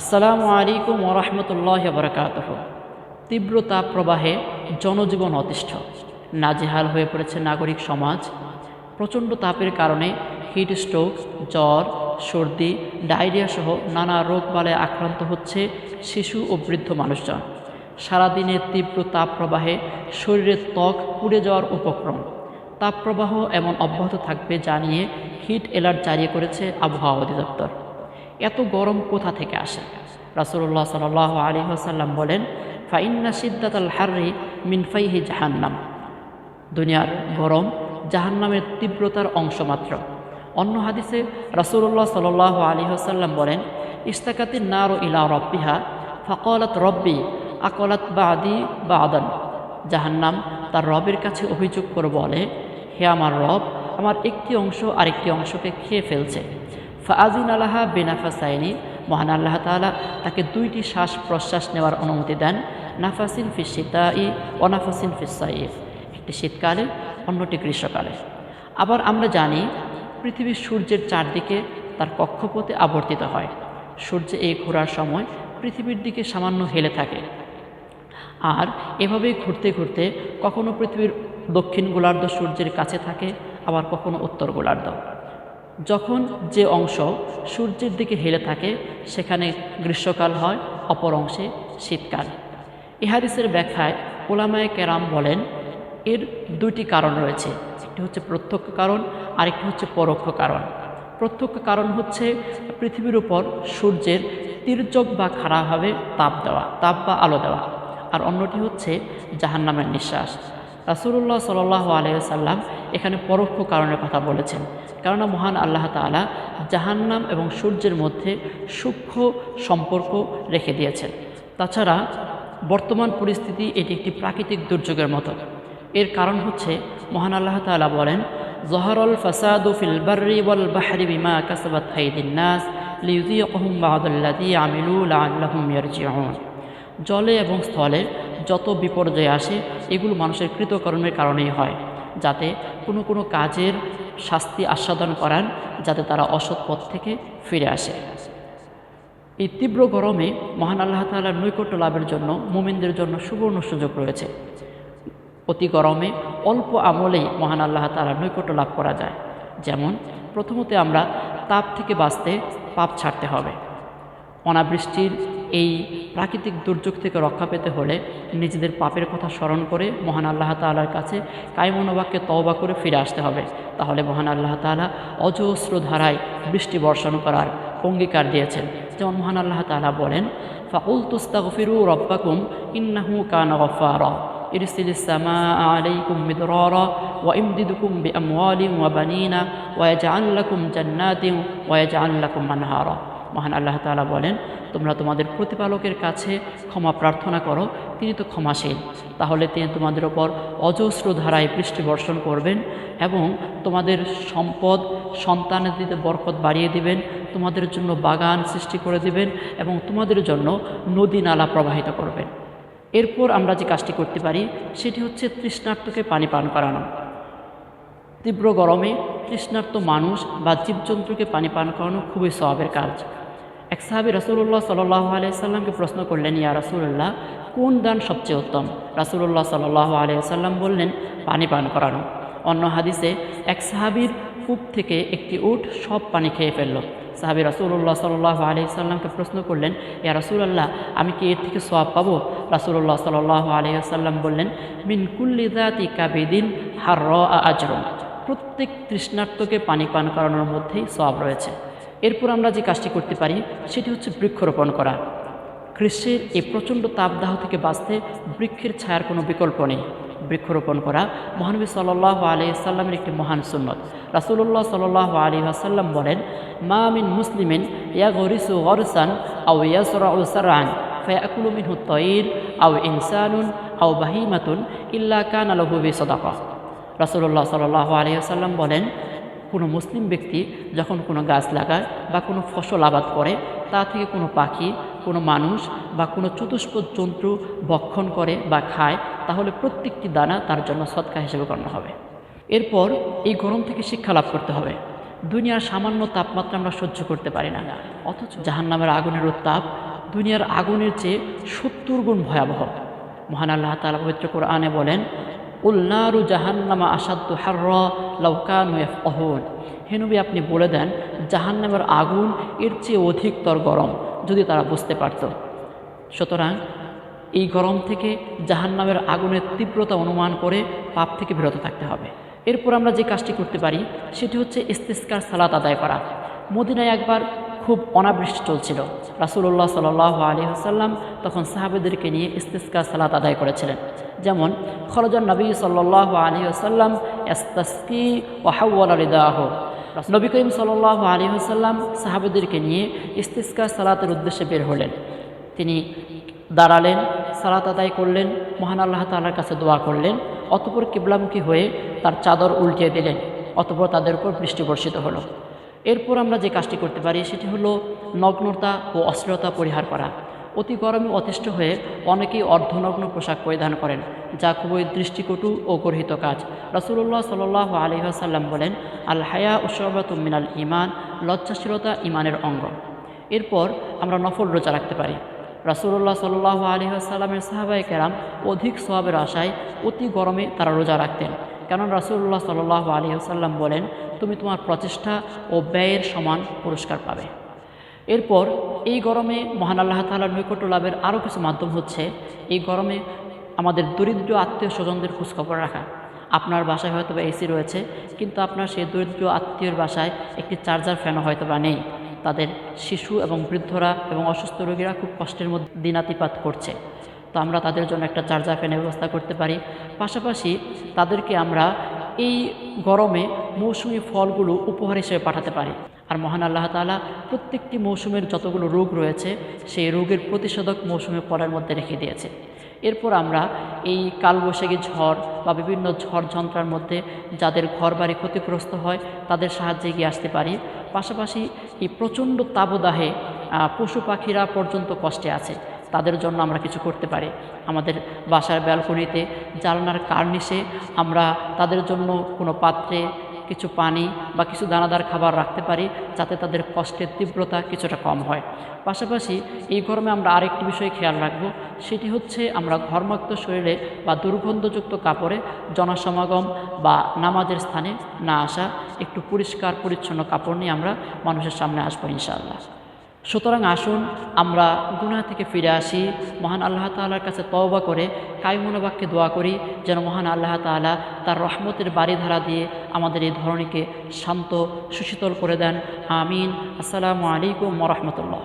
আসসালামু আলাইকুম ওরহমতুল্লাহ বরকাত তীব্র তাপ প্রবাহে জনজীবন অতিষ্ঠ। নাজেহাল হয়ে পড়েছে নাগরিক সমাজ। প্রচণ্ড তাপের কারণে হিট স্ট্রোক, জ্বর, সর্দি ডায়রিয়া সহ নানা রোগবালায় আক্রান্ত হচ্ছে শিশু ও বৃদ্ধ মানুষজন। সারাদিনের তীব্র তাপ প্রবাহে শরীরের ত্বক পুড়ে যাওয়ার উপক্রম। তাপপ্রবাহ এমন অব্যাহত থাকবে জানিয়ে হিট অ্যালার্ট জারি করেছে আবহাওয়া অধিদপ্তর। এত গরম কোথা থেকে আসে? রাসুল্লাহ সাল আলী আসাল্লাম বলেন, ফাইন্না সিদ্দাত আল হার্রি মিনফাইহি জাহান্নাম। দুনিয়ার গরম জাহান্নামের তীব্রতার অংশ মাত্র। অন্য হাদিসে রাসুল্লাহ সাল আলী আসাল্লাম বলেন ইস্তাকাতির নার ইলা রব্বিহা ফকলাত রব্বি আকলাত বা আদি বা আদান জাহান্নাম তার রবের কাছে অভিযোগ করে বলে, হে আমার রব, আমার একটি অংশ আরেকটি অংশকে খেয়ে ফেলছে। ফাজিন আল্লাহা বেনাফাসাইনি। মহান আল্লাহ তালা তাকে দুইটি শ্বাস প্রশ্বাস নেওয়ার অনুমতি দেন। নাফাসিন ফিস শীতাই অনাফাসিন ফিসাইফ একটি শীতকালে, অন্যটি গ্রীষ্মকালে। আবার আমরা জানি, পৃথিবীর সূর্যের চারদিকে তার কক্ষপথে আবর্তিত হয়। সূর্য এই ঘোরার সময় পৃথিবীর দিকে সামান্য হেলে থাকে। আর এভাবেই ঘুরতে ঘুরতে কখনো পৃথিবীর দক্ষিণ গোলার্ধ সূর্যের কাছে থাকে, আবার কখনো উত্তর গোলার্ধ। যখন যে অংশ সূর্যের দিকে হেলে থাকে, সেখানে গ্রীষ্মকাল হয়, অপর অংশে শীতকাল। ইহাদিসের ব্যাখ্যায় ওলামায় কেরাম বলেন, এর দুইটি কারণ রয়েছে। একটি হচ্ছে প্রত্যক্ষ কারণ, আরেকটি হচ্ছে পরোক্ষ কারণ। প্রত্যক্ষ কারণ হচ্ছে পৃথিবীর উপর সূর্যের তির্যক বা খাড়াভাবে তাপ দেওয়া, তাপ বা আলো দেওয়া। আর অন্যটি হচ্ছে জাহান্নামের নিঃশ্বাস। রাসুল্লাহ সাল আলাইসাল্লাম এখানে পরোক্ষ কারণের কথা বলেছেন। কেননা মহান আল্লাহ তালা জাহান্নাম এবং সূর্যের মধ্যে সূক্ষ্ম সম্পর্ক রেখে দিয়েছেন। তাছাড়া বর্তমান পরিস্থিতি এটি একটি প্রাকৃতিক দুর্যোগের মতো। এর কারণ হচ্ছে, মহান আল্লাহ তালা বলেন, জহরল ফাসাদু ফিল বার্রি ওয়াল বাহরি বিমা কাসাবাত আইদিন জলে এবং স্থলে যত বিপর্যয় আসে, এগুলো মানুষের কৃতকর্মের কারণেই হয়, যাতে কোনো কোনো কাজের শাস্তি আস্বাদন করান যাতে তারা অসৎ পথ থেকে ফিরে আসে। এই তীব্র গরমে মহান আল্লাহ তালার নৈকট্য লাভের জন্য মোমিনদের জন্য সুবর্ণ সুযোগ রয়েছে। অতি গরমে অল্প আমলেই মহান আল্লাহ তালার নৈকট্য লাভ করা যায়। যেমন, প্রথমতে আমরা তাপ থেকে বাঁচতে পাপ ছাড়তে হবে। অনাবৃষ্টির এই প্রাকৃতিক দুর্যোগ থেকে রক্ষা পেতে হলে নিজেদের পাপের কথা স্মরণ করে মহান আল্লাহ তালার কাছে কায়মনোবাক্যে তওবা করে ফিরে আসতে হবে তাহলে মহান আল্লাহ তালা অজস্র ধারায় বৃষ্টি বর্ষণ করার অঙ্গীকার দিয়েছেন যেমন মহান আল্লাহ তালা বলেন ফাউল তুস্তাগফিরু রব্বাকুম ইন্নাহু কান গফারা ইরসিল السماء عليكم مدرارا وامددكم بأموال وبنين ويجعل لكم جنات ويجعل لكم أنهارا মহান আল্লাহ তাআলা বলেন, তোমরা তোমাদের প্রতিপালকের কাছে ক্ষমা প্রার্থনা করো, তিনি তো ক্ষমাশীল। তাহলে তিনি তোমাদের ওপর অজস্র ধারায় বৃষ্টি বর্ষণ করবেন এবং তোমাদের সম্পদ সন্তানের দিতে বরকত বাড়িয়ে দিবেন, তোমাদের জন্য বাগান সৃষ্টি করে দিবেন এবং তোমাদের জন্য নদী নালা প্রবাহিত করবেন। এরপর আমরা যে কাজটি করতে পারি, সেটি হচ্ছে তৃষ্ণার্তকে পানি পান করানো। তীব্র গরমে তৃষ্ণার্ত মানুষ বা জীবজন্তুকে পানি পান করানো খুবই স্বভাবের কাজ। এক সাহাবি রাসুল্লাহ সাল্লাহ আলিয়াল্লামকে প্রশ্ন করলেন, ইয়া রাসুল্লাহ কোন দান সবচেয়ে উত্তম? রাসুল্লাহ সাল্লাহ আলিয়াল্লাম বললেন, পানি পান করানো। অন্য হাদিসে এক সাহাবির কূপ থেকে একটি উট সব পানি খেয়ে ফেলল। সাহাবি রাসুল্লাহ সাল্লাহ আলিয়াল্লামকে প্রশ্ন করলেন, ইয়া রাসুলাল্লাহ, আমি কি এর থেকে সব পাবো? রাসুল্লাহ সাল্লাহ আলিয়াল্লাম বললেন, মিন কুল্লিদাতি কাবিদিন হার আজরম প্রত্যেক তৃষ্ণার্তকে পানি পান করানোর মধ্যেই সব রয়েছে। এরপর আমরা যে কাজটি করতে পারি, সেটি হচ্ছে বৃক্ষরোপণ করা। গ্রীষ্মের এই প্রচণ্ড তাপদাহ থেকে বাঁচতে বৃক্ষের ছায়ার কোনো বিকল্প নেই। বৃক্ষরোপণ করা মহানবী সাল্লাহ আলিয়াল্লামের একটি মহান সুন্নত। রাসুল্লাহ সাল্লাহ আলী আসাল্লাম বলেন, মা মিন মুসলিমিন ইয়া গরিসু গরসান আউ ইয়াসরা সারান ফয়াকুলু মিনহু তৈর আউ ইনসানুন আউ বাহিমাতুন ইল্লা কান আলহুবি সদাকা রাসুল্লাহ সাল্লাহ আলিয়াল্লাম বলেন, কোনো মুসলিম ব্যক্তি যখন কোনো গাছ লাগায় বা কোনো ফসল আবাদ করে, তা থেকে কোনো পাখি, কোনো মানুষ বা কোনো চতুষ্প জন্তু ভক্ষণ করে বা খায়, তাহলে প্রত্যেকটি দানা তার জন্য সৎকা হিসেবে গণ্য হবে। এরপর এই গরম থেকে শিক্ষা লাভ করতে হবে। দুনিয়ার সামান্য তাপমাত্রা আমরা সহ্য করতে পারি না, অথচ জাহান্নামের আগুনের উত্তাপ দুনিয়ার আগুনের চেয়ে সত্তর গুণ ভয়াবহ। মহান আল্লাহ তালা পবিত্র কোরআনে বলেন উল্নারু জাহান্নামা আসাদ্দু লৌকানু অহন হেনবি আপনি বলে দেন, জাহান্নামের আগুন এর চেয়ে অধিকতর গরম, যদি তারা বুঝতে পারত। সুতরাং এই গরম থেকে জাহান্নামের আগুনের তীব্রতা অনুমান করে পাপ থেকে বিরত থাকতে হবে। এরপর আমরা যে কাজটি করতে পারি, সেটি হচ্ছে ইস্তিস্কার সালাত আদায় করা। মদিনায় একবার খুব অনাবৃষ্টি চলছিল। রাসুল্লাহ সাল আলী আসাল্লাম তখন সাহাবেদেরকে নিয়ে ইস্তিস্কার সালাত আদায় করেছিলেন। যেমন, খরজান নবী সাল্লাহ আলী আসাল্লাম এস্তাস্কি ওয়াহাউল আলিদাহ নবী করিম সাল্লাহ আলী আসাল্লাম সাহাবেদেরকে নিয়ে ইস্তিস্কার সালাতের উদ্দেশ্যে বের হলেন। তিনি দাঁড়ালেন, সালাত আদায় করলেন, মহান আল্লাহ তাল্লার কাছে দোয়া করলেন, অতপর কিবলামুখী হয়ে তার চাদর উল্টিয়ে দিলেন, অতপর তাদের উপর বৃষ্টি বর্ষিত হলো। এরপর আমরা যে কাজটি করতে পারি সেটি হলো নগ্নতা ও অশ্লীলতা পরিহার করা। অতি গরমে অতিষ্ঠ হয়ে অনেকেই অর্ধনগ্ন পোশাক পরিধান করেন, যা খুবই দৃষ্টিকটু ও গর্হিত কাজ। রাসুল্লাহ সাল আলী আসাল্লাম বলেন আল হায়া উসবাত মিনাল ইমান লজ্জাশীলতা ইমানের অঙ্গ। এরপর আমরা নফল রোজা রাখতে পারি। রাসুল্লাহ সাল্লাহ আসাল্লামের সাহাবাই কেরাম অধিক সোয়াবের আশায় অতি গরমে তারা রোজা রাখতেন। কেন রাসুল্লাহ সাল্লাহ আলী আসাল্লাম বলেন, তুমি তোমার প্রচেষ্টা ও ব্যয়ের সমান পুরস্কার পাবে। এরপর এই গরমে মহান আল্লাহ তালার নৈকট্য লাভের আরও কিছু মাধ্যম হচ্ছে, এই গরমে আমাদের দরিদ্র আত্মীয় স্বজনদের খোঁজখবর রাখা। আপনার বাসায় হয়তো বা এসি রয়েছে, কিন্তু আপনার সেই দরিদ্র আত্মীয়র বাসায় একটি চার্জার ফ্যানও হয়তো বা নেই। তাদের শিশু এবং বৃদ্ধরা এবং অসুস্থ রোগীরা খুব কষ্টের মধ্যে দিনাতিপাত করছে। তো আমরা তাদের জন্য একটা চার্জার ফ্যানের ব্যবস্থা করতে পারি। পাশাপাশি তাদেরকে আমরা এই গরমে মৌসুমি ফলগুলো উপহার হিসেবে পাঠাতে পারি। আর মহান আল্লাহ তালা প্রত্যেকটি মৌসুমের যতগুলো রোগ রয়েছে, সেই রোগের প্রতিষেধক মৌসুমে ফলের মধ্যে রেখে দিয়েছে। এরপর আমরা এই কালবৈশাখী ঝড় বা বিভিন্ন ঝড় যন্ত্রার মধ্যে যাদের ঘর বাড়ি ক্ষতিগ্রস্ত হয়, তাদের সাহায্যে এগিয়ে আসতে পারি। পাশাপাশি এই প্রচণ্ড তাবদাহে পশু পাখিরা পর্যন্ত কষ্টে আছে। তাদের জন্য আমরা কিছু করতে পারি। আমাদের বাসার ব্যালকনিতে জালনার কার্নিশে আমরা তাদের জন্য কোনো পাত্রে কিছু পানি বা কিছু দানাদার খাবার রাখতে পারি, যাতে তাদের কষ্টের তীব্রতা কিছুটা কম হয়। পাশাপাশি এই গরমে আমরা আরেকটি বিষয় খেয়াল রাখব, সেটি হচ্ছে আমরা ঘর্মাক্ত শরীরে বা দুর্গন্ধযুক্ত কাপড়ে জনসমাগম বা নামাজের স্থানে না আসা একটু পরিষ্কার পরিচ্ছন্ন কাপড় নিয়ে আমরা মানুষের সামনে আসব ইনশাআল্লাহ। সুতরাং আসুন, আমরা গুনাহ থেকে ফিরে আসি। মহান আল্লাহ তালার কাছে তওবা করে কায়মনোবাক্যে দোয়া করি, যেন মহান আল্লাহ তালা তার রহমতের বাড়িধারা দিয়ে আমাদের এই ধরনীকে শান্ত, সুশীতল করে দেন। আমিন। আসসালামু আলাইকুম রহমতুল্লাহ।